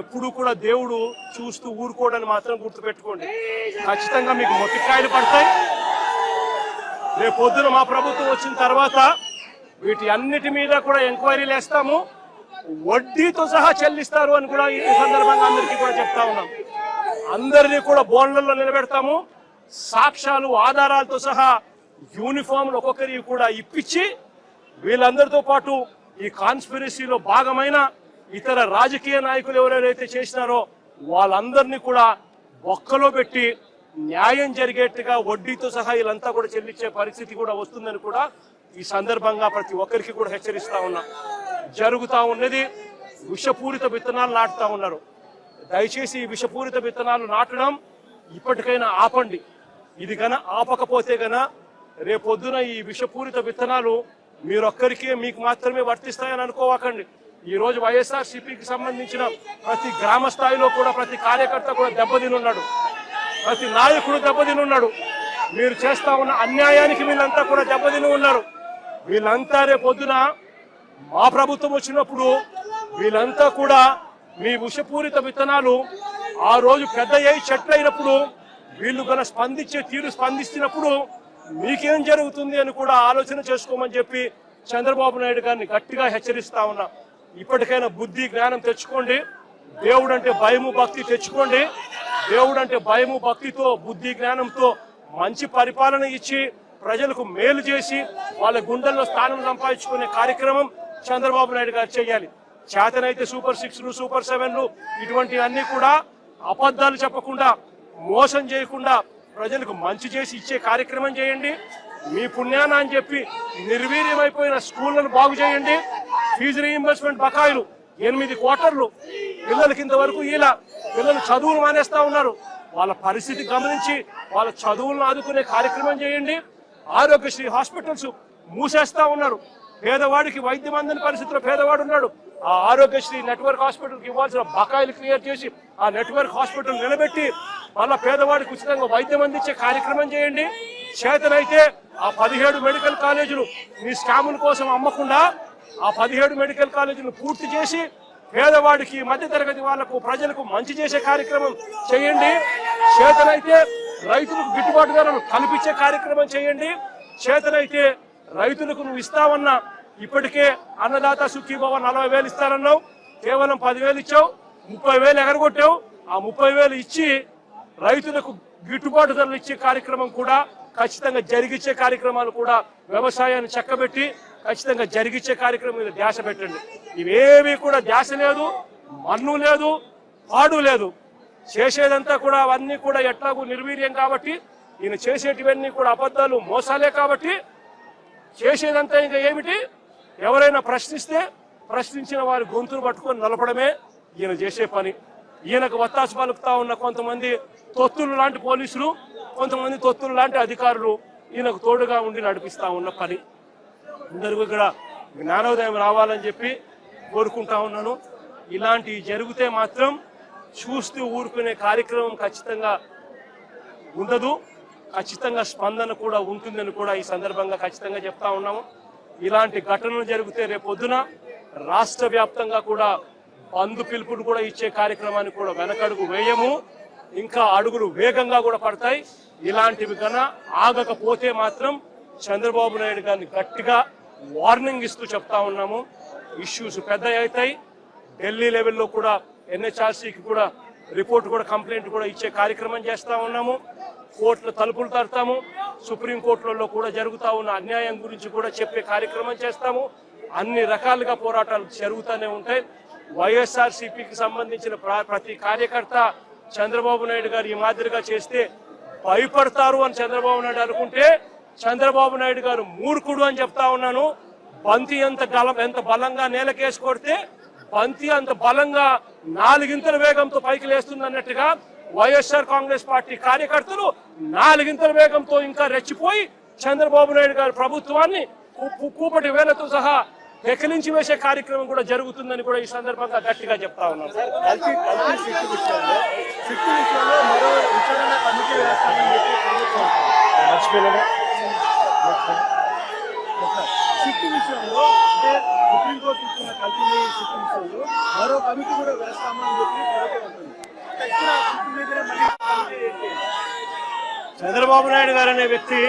ఎప్పుడు కూడా దేవుడు చూస్తూ ఊరుకోవడానికి మాత్రం గుర్తుపెట్టుకోండి. ఖచ్చితంగా మీకు మొట్టికాయలు పడతాయి. రేపు పొద్దున మా ప్రభుత్వం వచ్చిన తర్వాత వీటి అన్నిటి మీద కూడా ఎంక్వైరీలు వేస్తాము వడ్డీతో సహా చెల్లిస్తారు అని కూడా ఈ సందర్భంగా అందరికీ కూడా చెప్తా ఉన్నాం. అందరినీ కూడా బోన్లలో నిలబెడతాము. సాక్ష్యాలు ఆధారాలతో సహా యూనిఫామ్లు ఒక్కొక్కరికి కూడా ఇప్పించి వీళ్ళందరితో పాటు ఈ కాన్స్పిరసీలో భాగమైన ఇతర రాజకీయ నాయకులు ఎవరెవరైతే చేసినారో వాళ్ళందరినీ కూడా ఒక్కలో పెట్టి న్యాయం జరిగేట్టుగా వడ్డీతో సహా వీళ్ళంతా కూడా చెల్లించే పరిస్థితి కూడా వస్తుందని కూడా ఈ సందర్భంగా ప్రతి ఒక్కరికి కూడా హెచ్చరిస్తా ఉన్నా. జరుగుతూ ఉన్నది విషపూరిత విత్తనాలు నాటుతా ఉన్నారు. దయచేసి ఈ విషపూరిత విత్తనాలు నాటడం ఇప్పటికైనా ఆపండి. ఇది గన ఆపకపోతే గన రేపొద్దున ఈ విషపూరిత విత్తనాలు మీరొక్కరికే మీకు మాత్రమే వర్తిస్తాయని అనుకోవాకండి. ఈ రోజు వైఎస్ఆర్ సిపికి సంబంధించిన ప్రతి గ్రామ స్థాయిలో కూడా ప్రతి కార్యకర్త కూడా దెబ్బతిని ఉన్నాడు ప్రతి నాయకుడు దెబ్బతిని ఉన్నాడు మీరు చేస్తా ఉన్న అన్యాయానికి వీళ్ళంతా కూడా దెబ్బతిని ఉన్నారు. వీళ్ళంతా రేపొద్దున మా ప్రభుత్వం వచ్చినప్పుడు వీళ్ళంతా కూడా మీ విషపూరిత విత్తనాలు ఆ రోజు పెద్ద అయ్యి చెట్లు అయినప్పుడు వీళ్ళు కన స్పందించే తీరు స్పందిస్తున్నప్పుడు మీకేం జరుగుతుంది అని కూడా ఆలోచన చేసుకోమని చెప్పి చంద్రబాబు నాయుడు గారిని గట్టిగా హెచ్చరిస్తా ఉన్నా. ఇప్పటికైనా బుద్ధి జ్ఞానం తెచ్చుకోండి. దేవుడు అంటే భయము భక్తి తెచ్చుకోండి. దేవుడు అంటే భయము భక్తితో బుద్ధి జ్ఞానంతో మంచి పరిపాలన ఇచ్చి ప్రజలకు మేలు చేసి వాళ్ళ గుండెల్లో స్థానం సంపాదించుకునే కార్యక్రమం చంద్రబాబు నాయుడు గారు చేయాలి. చేతనైతే సూపర్ సిక్స్లు సూపర్ సెవెన్లు ఇటువంటివన్నీ కూడా అబద్ధాలు చెప్పకుండా మోసం చేయకుండా ప్రజలకు మంచి చేసి ఇచ్చే కార్యక్రమం చేయండి. మీ పుణ్యాన అని చెప్పి నిర్వీర్యమైపోయిన స్కూళ్ళను బాగు చేయండి. ఫీజు రీఇంబర్స్మెంట్ బకాయిలు ఎనిమిది క్వార్టర్లు. పిల్లలకి ఇంతవరకు ఇలా పిల్లలు చదువులు మానేస్తా ఉన్నారు. వాళ్ళ పరిస్థితి గమనించి వాళ్ళ చదువులను ఆదుకునే కార్యక్రమం చేయండి. ఆరోగ్యశ్రీ హాస్పిటల్స్ మూసేస్తా ఉన్నారు. పేదవాడికి వైద్యం అందని పరిస్థితిలో పేదవాడు ఉన్నాడు. ఆ ఆరోగ్యశ్రీ నెట్వర్క్ హాస్పిటల్కి ఇవ్వాల్సిన బకాయిలు క్లియర్ చేసి ఆ నెట్వర్క్ హాస్పిటల్ నిలబెట్టి మళ్ళా పేదవాడికి ఉచితంగా వైద్యం అందించే కార్యక్రమం చేయండి. చేతనైతే ఆ పదిహేడు మెడికల్ కాలేజీలు మీ స్కాముల కోసం అమ్మకుండా ఆ పదిహేడు మెడికల్ కాలేజీలు పూర్తి చేసి పేదవాడికి మధ్యతరగతి వాళ్ళకు ప్రజలకు మంచి చేసే కార్యక్రమం చేయండి. చేతనైతే రైతులకు గిట్టుబాటు ధరలు కల్పించే కార్యక్రమం చేయండి. చేతనైతే రైతులకు నువ్వు ఇస్తావన్న ఇప్పటికే అన్నదాత సుఖీభవ నలభై వేలు ఇస్తానన్నావు. కేవలం పదివేలు ఇచ్చావు. ముప్పై వేలు ఎగరగొట్టావు. ఆ ముప్పై వేలు ఇచ్చి రైతులకు గిట్టుబాటు ధరలు ఇచ్చే కార్యక్రమం కూడా ఖచ్చితంగా జరిగించే కార్యక్రమాలు కూడా వ్యవసాయాన్ని చక్కబెట్టి ఖచ్చితంగా జరిగించే కార్యక్రమం మీద ధ్యాస పెట్టండి. ఇవేవి కూడా ధ్యాస లేదు మన్ను లేదు పాడు లేదు. చేసేదంతా కూడా అవన్నీ కూడా ఎట్లాగూ నిర్వీర్యం కాబట్టి ఈయన చేసేటివన్నీ కూడా అబద్ధాలు మోసాలే కాబట్టి చేసేదంతా ఇంకా ఏమిటి? ఎవరైనా ప్రశ్నిస్తే ప్రశ్నించిన వారి గొంతులు పట్టుకొని నలపడమే ఈయన చేసే పని. ఈయనకు వత్తాసు పలుకుతా ఉన్న కొంతమంది తొత్తులు లాంటి పోలీసులు కొంతమంది తొత్తులు లాంటి అధికారులు ఈయనకు తోడుగా ఉండి నడిపిస్తా ఉన్న పని. అందరూ ఇక్కడ జ్ఞానోదయం రావాలని చెప్పి కోరుకుంటా ఉన్నాను. ఇలాంటివి జరిగితే మాత్రం చూస్తూ ఊరుకునే కార్యక్రమం ఖచ్చితంగా ఉండదు. ఖచ్చితంగా స్పందన కూడా ఉంటుందని కూడా ఈ సందర్భంగా ఖచ్చితంగా చెప్తా ఉన్నాము. ఇలాంటి ఘటనలు జరిగితే రేపొద్దున రాష్ట్ర వ్యాప్తంగా కూడా బంధు పిలుపులు కూడా ఇచ్చే కార్యక్రమాన్ని కూడా వెనకడుగు వేయము. ఇంకా అడుగులు వేగంగా కూడా పడతాయి. ఇలాంటివి కన్నా ఆగకపోతే మాత్రం చంద్రబాబు నాయుడు గారిని గట్టిగా వార్నింగ్ ఇస్తూ చెప్తా ఉన్నాము. ఇష్యూస్ పెద్ద అవుతాయి. ఢిల్లీ లెవెల్లో కూడా ఎన్హెచ్ఆర్సీకి కూడా రిపోర్ట్ కూడా కంప్లైంట్ కూడా ఇచ్చే కార్యక్రమం చేస్తూ ఉన్నాము. కోర్టుల తలుపులు తడతాము. సుప్రీంకోర్టులలో కూడా జరుగుతూ ఉన్న అన్యాయం గురించి కూడా చెప్పే కార్యక్రమం చేస్తాము. అన్ని రకాలుగా పోరాటాలు జరుగుతూనే ఉంటాయి. వైఎస్ఆర్ సిపికి సంబంధించిన ప్ర- ప్రతి కార్యకర్త చంద్రబాబు నాయుడు గారు ఈ మాదిరిగా చేస్తే భయపడతారు అని చంద్రబాబు నాయుడు అనుకుంటే చంద్రబాబు నాయుడు గారు మూర్ఖుడు అని చెప్తా ఉన్నాను. బంతి ఎంత గలం ఎంత బలంగా నేలకేసి కొడితే బంతి అంత బలంగా నాలుగింతల వేగంతో పైకి లేస్తుంది అన్నట్టుగా వైఎస్ఆర్ కాంగ్రెస్ పార్టీ కార్యకర్తలు నాలుగింతల వేగంతో ఇంకా రెచ్చిపోయి చంద్రబాబు నాయుడు గారి ప్రభుత్వాన్ని కు- కూపటి వేలతో సహా పెకిలించి వేసే కార్యక్రమం కూడా జరుగుతుందని కూడా ఈ సందర్భంగా గట్టిగా చెప్తా ఉన్నాను. చంద్రబాబు నాయుడు గారు అనే వ్యక్తి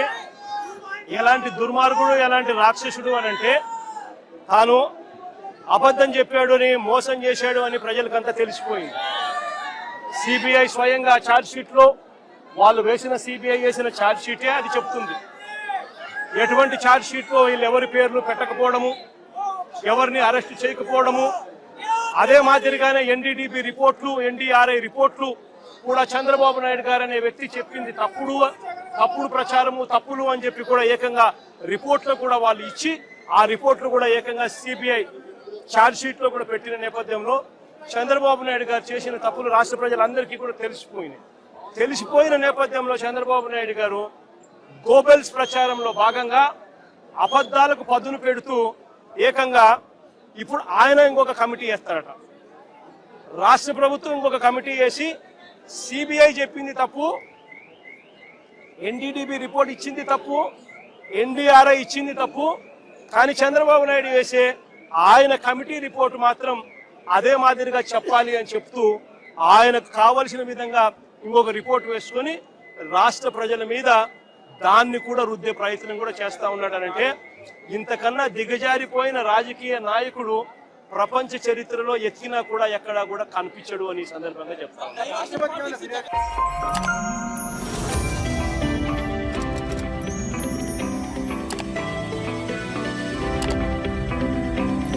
ఎలాంటి దుర్మార్గుడు ఎలాంటి రాక్షసుడు అని అంటే తాను అబద్ధం చెప్పాడు అని మోసం చేశాడు అని ప్రజలకంతా తెలిసిపోయింది. సిబిఐ స్వయంగా ఛార్జ్ షీట్లో వాళ్ళు వేసిన సిబిఐ వేసిన ఛార్జ్ షీటే అది చెప్తుంది. ఎటువంటి ఛార్జ్ షీట్లో వీళ్ళు ఎవరి పేర్లు పెట్టకపోవడము ఎవరిని అరెస్ట్ చేయకపోవడము అదే మాదిరిగానే ఎన్డీడీబీ రిపోర్ట్లు ఎన్డీఆర్ఐ రిపోర్ట్లు కూడా చంద్రబాబు నాయుడు గారు అనే వ్యక్తి చెప్పింది తప్పుడు తప్పుడు ప్రచారము తప్పులు అని చెప్పి కూడా ఏకంగా రిపోర్ట్లు కూడా వాళ్ళు ఇచ్చి ఆ రిపోర్ట్లు కూడా ఏకంగా సిబిఐ ఛార్జ్లో కూడా పెట్టిన నేపథ్యంలో చంద్రబాబు నాయుడు గారు చేసిన తప్పులు రాష్ట్ర ప్రజలందరికీ కూడా తెలిసిపోయినాయి. తెలిసిపోయిన నేపథ్యంలో చంద్రబాబు నాయుడు గారు గోబెల్స్ ప్రచారంలో భాగంగా అబద్ధాలకు పదును పెడుతూ ఏకంగా ఇప్పుడు ఆయన ఇంకొక కమిటీ వేస్తాడట రాష్ట్ర ప్రభుత్వం ఇంకొక కమిటీ వేసి సిబిఐ చెప్పింది తప్పు ఎన్డీడీబీ రిపోర్ట్ ఇచ్చింది తప్పు ఎన్డీఆర్ఐ ఇచ్చింది తప్పు కానీ చంద్రబాబు నాయుడు వేసే ఆయన కమిటీ రిపోర్ట్ మాత్రం అదే మాదిరిగా చెప్పాలి అని చెప్తూ ఆయనకు కావలసిన విధంగా ఇంకొక రిపోర్ట్ వేసుకొని రాష్ట్ర ప్రజల మీద దాన్ని కూడా రుద్దే ప్రయత్నం కూడా చేస్తా ఉన్నాడనంటే ఇంతకన్నా దిగజారిపోయిన రాజకీయ నాయకుడు ప్రపంచ చరిత్రలో ఎత్తినా కూడా ఎక్కడా కూడా కనిపించడు అని సందర్భంగా చెప్తాను